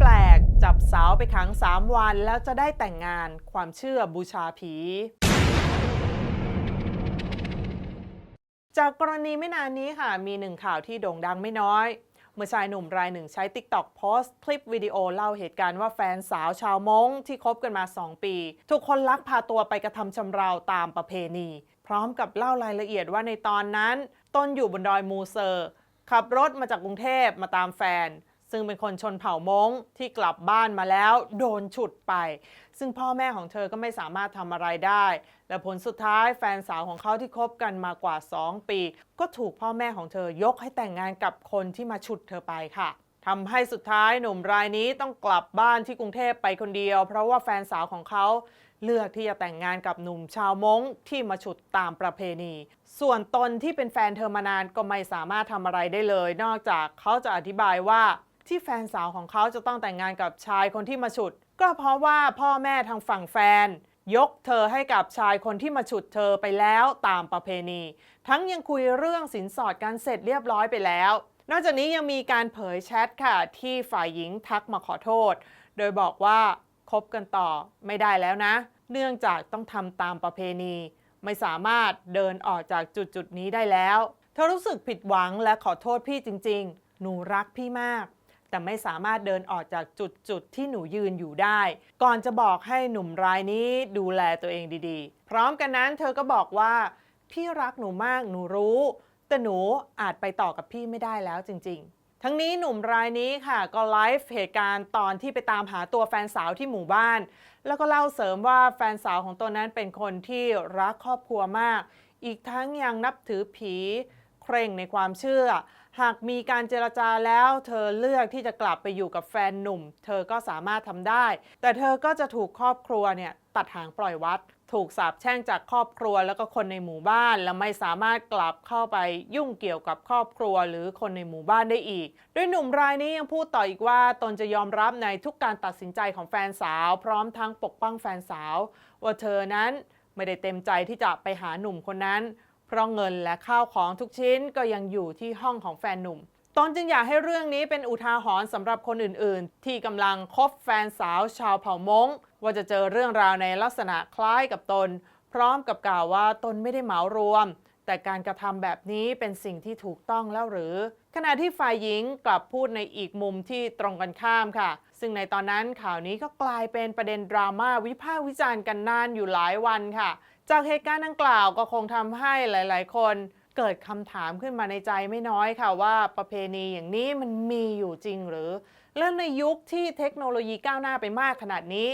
แปลก จับสาวไปขัง 3 วันแล้วจะได้แต่งงานความเชื่อบูชาผี จากกรณีไม่นานนี้ค่ะ มีหนึ่งข่าวที่โด่งดังไม่น้อย เมื่อชายหนุ่มรายหนึ่งใช้ TikTok โพสต์ คลิปวิดีโอเล่าเหตุการณ์ว่าแฟนสาวชาวมงที่คบกันมา 2 ปี ถูกคนลักพาตัวไปกระทำชำเราตามประเพณี พร้อมกับเล่ารายละเอียดว่าในตอนนั้นตนอยู่บนดอยมูเซอร์ขับรถมาจากกรุงเทพมาตามแฟน ซึ่งเป็นคนชนเผ่ามงที่กลับบ้านมาแล้วโดนฉุดไป ซึ่งพ่อแม่ของเธอก็ไม่สามารถทำอะไรได้ และผลสุดท้ายแฟนสาวของเขาที่คบกันมากว่า 2 ปี ก็ถูกพ่อแม่ของเธอยกให้แต่งงานกับคนที่มาฉุดเธอไปค่ะทำให้สุดท้ายหนุ่มรายนี้ต้องกลับบ้านที่กรุงเทพไปคนเดียว เพราะว่าแฟนสาวของเขาเลือกที่จะแต่งงานกับหนุ่มชาวมงที่มาฉุดตามประเพณี ส่วนตนที่เป็นแฟนเธอมานานก็ไม่สามารถทำอะไรได้เลย นอกจากเขาจะอธิบายว่า ที่แฟนสาวของเขาจะต้องแต่งงานกับชายคนที่มาฉุด ก็เพราะว่าพ่อแม่ทางฝั่งแฟน ยกเธอให้กับชายคนที่มาฉุดเธอไปแล้วตามประเพณี ทั้งยังคุยเรื่องสินสอดกันเสร็จเรียบร้อยไปแล้ว นอกจากนี้ยังมีการเผยแชทค่ะที่ฝ่ายหญิงทักมาขอโทษ โดยบอกว่าคบกันต่อไม่ได้แล้วนะ เนื่องจากต้องทำตามประเพณี ไม่สามารถเดินออกจากจุดจุดนี้ได้แล้ว เธอรู้สึกผิดหวังและขอโทษพี่จริง ๆ หนูรักพี่มาก แต่ไม่สามารถเดินออกจากจุดจุดๆที่หนูยืนอยู่ได้ ก่อนจะบอกให้หนุ่มรายนี้ดูแลตัวเองดีๆ พร้อมกันนั้นเธอก็บอกว่า พี่รักหนูมากหนูรู้ แต่หนูอาจไปต่อกับพี่ไม่ได้แล้วจริง ๆ ทั้งนี้หนุ่มรายนี้ค่ะก็ไลฟ์เหตุการณ์ตอนที่ไปตามหาตัวแฟนสาวที่หมู่บ้าน แล้วก็เล่าเสริมว่าแฟนสาวของตนนั้นเป็นคนที่รักครอบครัวมาก อีกทั้งยังนับถือผี เคร่งในความเชื่อ หากมีการเจรจาแล้ว เธอเลือกที่จะกลับไปอยู่กับแฟนหนุ่ม เธอก็สามารถทำได้ แต่เธอก็จะถูกครอบครัวเนี่ยตัดหางปล่อยวัด ถูกสาปแช่งจากครอบครัวแล้วก็คนในหมู่บ้าน และไม่สามารถกลับเข้าไปยุ่งเกี่ยวกับครอบครัวหรือคนในหมู่บ้านได้อีกโดยหนุ่มรายนี้ยังพูดต่ออีกว่าตนจะยอมรับในทุกการตัดสินใจของแฟนสาว พร้อมทั้งปกป้องแฟนสาว ว่าเธอนั้นไม่ได้เต็มใจที่จะไปหาหนุ่มคนนั้น เพราะเงินและข้าวของทุกชิ้นก็ยังอยู่ที่ห้องของแฟนหนุ่มตนจึงอยากให้เรื่องนี้เป็นอุทาหรณ์สำหรับคนอื่นๆ ที่กำลังคบแฟนสาวชาวเผ่ามงว่าจะเจอเรื่องราวในลักษณะคล้ายกับตน พร้อมกับกล่าวว่าตนไม่ได้เหมารวม แต่การกระทำแบบนี้เป็นสิ่งที่ถูกต้องแล้วหรือ ขณะที่ฝ่ายหญิงกลับพูดในอีกมุมที่ตรงกันข้ามค่ะ ซึ่งในตอนนั้นข่าวนี้ก็กลายเป็นประเด็นดราม่าวิพากษ์วิจารณ์กันนานอยู่หลายวันค่ะ จากเหตุการณ์ดังกล่าวก็คงทำให้หลาย ๆ คนเกิดคำถามขึ้นมาในใจไม่น้อยค่ะว่าประเพณีอย่างนี้มันมีอยู่จริงหรือ และในยุคที่เทคโนโลยีก้าวหน้าไปมากขนาดนี้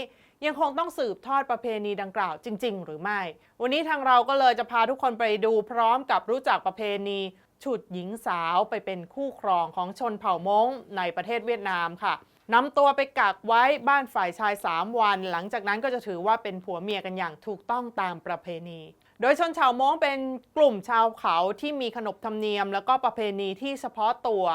ยังคงต้องสืบทอดประเพณีดังกล่าวจริง ๆ หรือไม่ วันนี้ทางเราก็เลยจะพาทุกคนไปดูพร้อมกับรู้จักประเพณีฉุดหญิงสาวไปเป็นคู่ครองของชนเผ่ามงในประเทศเวียดนามค่ะนำตัวไปกักไว้บ้านฝ่ายชาย 3 วัน หลังจากนั้นก็จะถือว่าเป็นผัวเมียกันอย่างถูกต้องตามประเพณี โดยชนชาวมงเป็นกลุ่มชาวเขาที่มีขนบธรรมเนียม แล้วก็ประเพณีที่เฉพาะตัว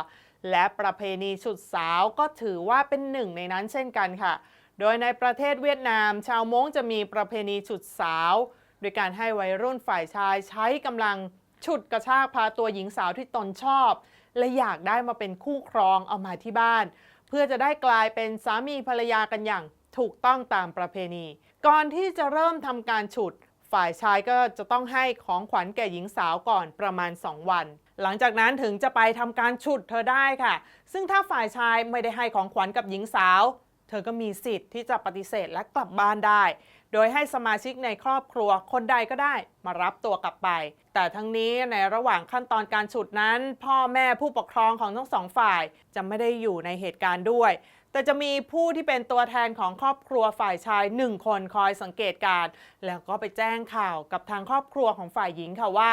และประเพณีฉุดสาวก็ถือว่าเป็นหนึ่งในนั้นเช่นกันค่ะ โดยในประเทศเวียดนาม ชาวม้งจะมีประเพณีฉุดสาว โดยการให้วัยรุ่นฝ่ายชายใช้กำลังฉุดกระชากพาตัวหญิงสาวที่ตนชอบ และอยากได้มาเป็นคู่ครองเอามาที่บ้าน เพื่อจะได้กลายเป็นสามีภรรยากันอย่างถูกต้องตามประเพณี ก่อนที่จะเริ่มทำการฉุด ฝ่ายชายก็จะต้องให้ของขวัญแก่หญิงสาวก่อนประมาณ 2 วัน หลังจากนั้นถึงจะไปทำการฉุดเธอได้ค่ะ ซึ่งถ้าฝ่ายชายไม่ได้ให้ของขวัญกับหญิงสาว เธอก็มีสิทธิ์ที่จะปฏิเสธและกลับบ้านได้ โดยให้สมาชิกในครอบครัวคนใดก็ได้มารับตัวกลับไป แต่ทั้งนี้ในระหว่างขั้นตอนการฉุดนั้น พ่อแม่ผู้ปกครองของทั้งสองฝ่ายจะไม่ได้อยู่ในเหตุการณ์ด้วย แต่จะมีผู้ที่เป็นตัวแทนของครอบครัวฝ่ายชายหนึ่งคนคอยสังเกตการณ์แล้วก็ไปแจ้งข่าวกับทางครอบครัวของฝ่ายหญิงค่ะว่า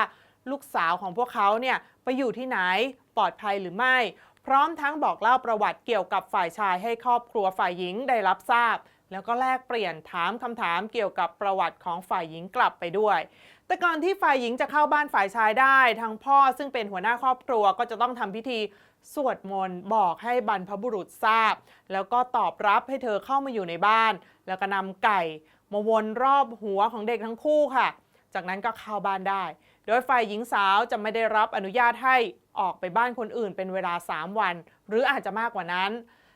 ลูกสาวของพวกเขาเนี่ยไปอยู่ที่ไหนปลอดภัยหรือไม่ พร้อมทั้งบอกเล่าประวัติเกี่ยวกับฝ่ายชายให้ครอบครัวฝ่ายหญิงได้รับทราบ แล้วก็แลกเปลี่ยนถามคำถามเกี่ยวกับประวัติของฝ่ายหญิงกลับไปด้วย แต่ก่อนที่ฝ่ายหญิงจะเข้าบ้านฝ่ายชายได้ทางพ่อซึ่งเป็นหัวหน้าครอบครัวก็จะต้องทำพิธีสวดมนต์บอกให้บรรพบุรุษทราบ แล้วก็ตอบรับให้เธอเข้ามาอยู่ในบ้าน แล้วก็นำไก่มาวนรอบหัวของเด็กทั้งคู่ค่ะ จากนั้นก็เข้าบ้านได้ โดยฝ่ายหญิงสาวจะไม่ได้รับอนุญาตให้ออกไปบ้านคนอื่นเป็นเวลา 3 วัน หรืออาจจะมากกว่านั้น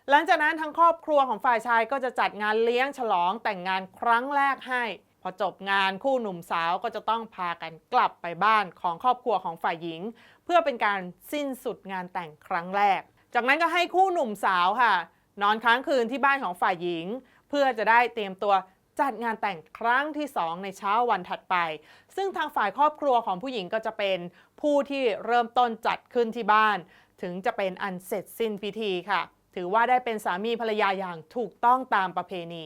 หลังจากนั้นทั้งครอบครัวของฝ่ายชายก็จะจัดงานเลี้ยงฉลองแต่งงานครั้งแรกให้ พอจบงานคู่หนุ่มสาวก็จะต้องพากันกลับไปบ้านของครอบครัวของฝ่ายหญิง เพื่อเป็นการสิ้นสุดงานแต่งครั้งแรก จากนั้นก็ให้คู่หนุ่มสาวค่ะ นอนค้างคืนที่บ้านของฝ่ายหญิง เพื่อจะได้เตรียมตัว จัดงานแต่งครั้งที่ 2 ในเช้าวันถัดไป ซึ่งทางฝ่ายครอบครัวของผู้หญิงก็จะเป็นผู้ที่เริ่มต้นจัดขึ้นที่บ้าน ถึงจะเป็นอันเสร็จสิ้นพิธีค่ะ ถือว่าได้เป็นสามีภรรยาอย่างถูกต้องตามประเพณี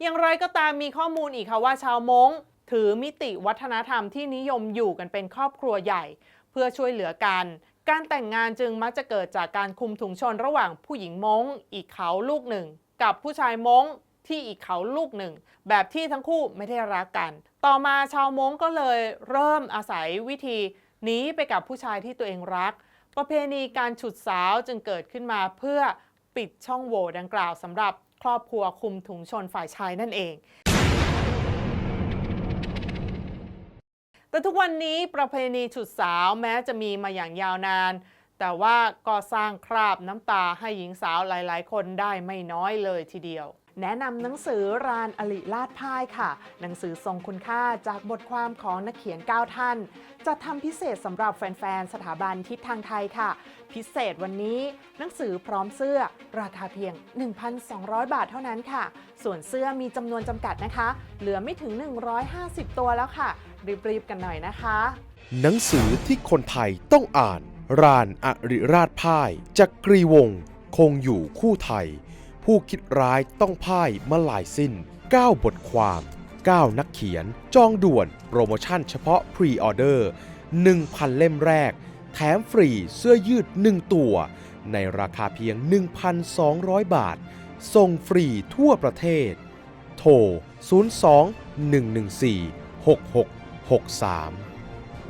อย่างไรก็ตามมีข้อมูลอีกค่ะว่าชาวม้งถือมิติวัฒนธรรมที่นิยมอยู่กันเป็นครอบครัวใหญ่ เพื่อช่วยเหลือกันการแต่งงานจึงมักจะเกิดจากการคุมถุงชนระหว่างผู้หญิงม้ง อีกเขาลูกหนึ่ง กับผู้ชายม้ง ที่อีกเขาลูกหนึ่ง แบบที่ทั้งคู่ไม่ได้รักกัน ต่อมาชาวม้งก็เลยเริ่มอาศัยวิธีหนีไปกับผู้ชายที่ตัวเองรัก ประเพณีการฉุดสาวจึงเกิดขึ้นมาเพื่อปิดช่องโหว่ดังกล่าวสำหรับครอบครัวคุมถุงชนฝ่ายชายนั่นเอง แต่ทุกวันนี้ประเพณีฉุดสาวแม้จะมีมาอย่างยาวนาน แต่ว่าก็สร้างคราบน้ำตาให้หญิงสาวหลาย ๆ คนได้ไม่น้อยเลยทีเดียว แนะนำหนังสือรานอลิลาดพ่ายค่ะ หนังสือทรงคุณค่าจากบทความของนักเขียน 9 ท่าน จะทำพิเศษสำหรับแฟน ๆ สถาบันทิศทางไทยค่ะ พิเศษวันนี้หนังสือพร้อมเสื้อราคาเพียง 1,200 บาทเท่านั้นค่ะ ส่วนเสื้อมีจำนวนจำกัดนะคะ เหลือไม่ถึง 150 ตัวแล้วค่ะ รีบๆ กันหน่อยนะคะ หนังสือที่คนไทยต้องอ่าน รานอริราชพ่ายจากกรีวงศ์คงอยู่คู่ไทย ผู้คิดร้ายต้องพ่ายมาหลายสิ้น 9 บทความ 9 นักเขียน จองด่วนโปรโมชั่นเฉพาะพรีออเดอร์ 1,000 เล่มแรก แถมฟรีเสื้อยืด 1 ตัว ในราคาเพียง 1,200 บาท ส่งฟรีทั่วประเทศ โทร 02 114 6663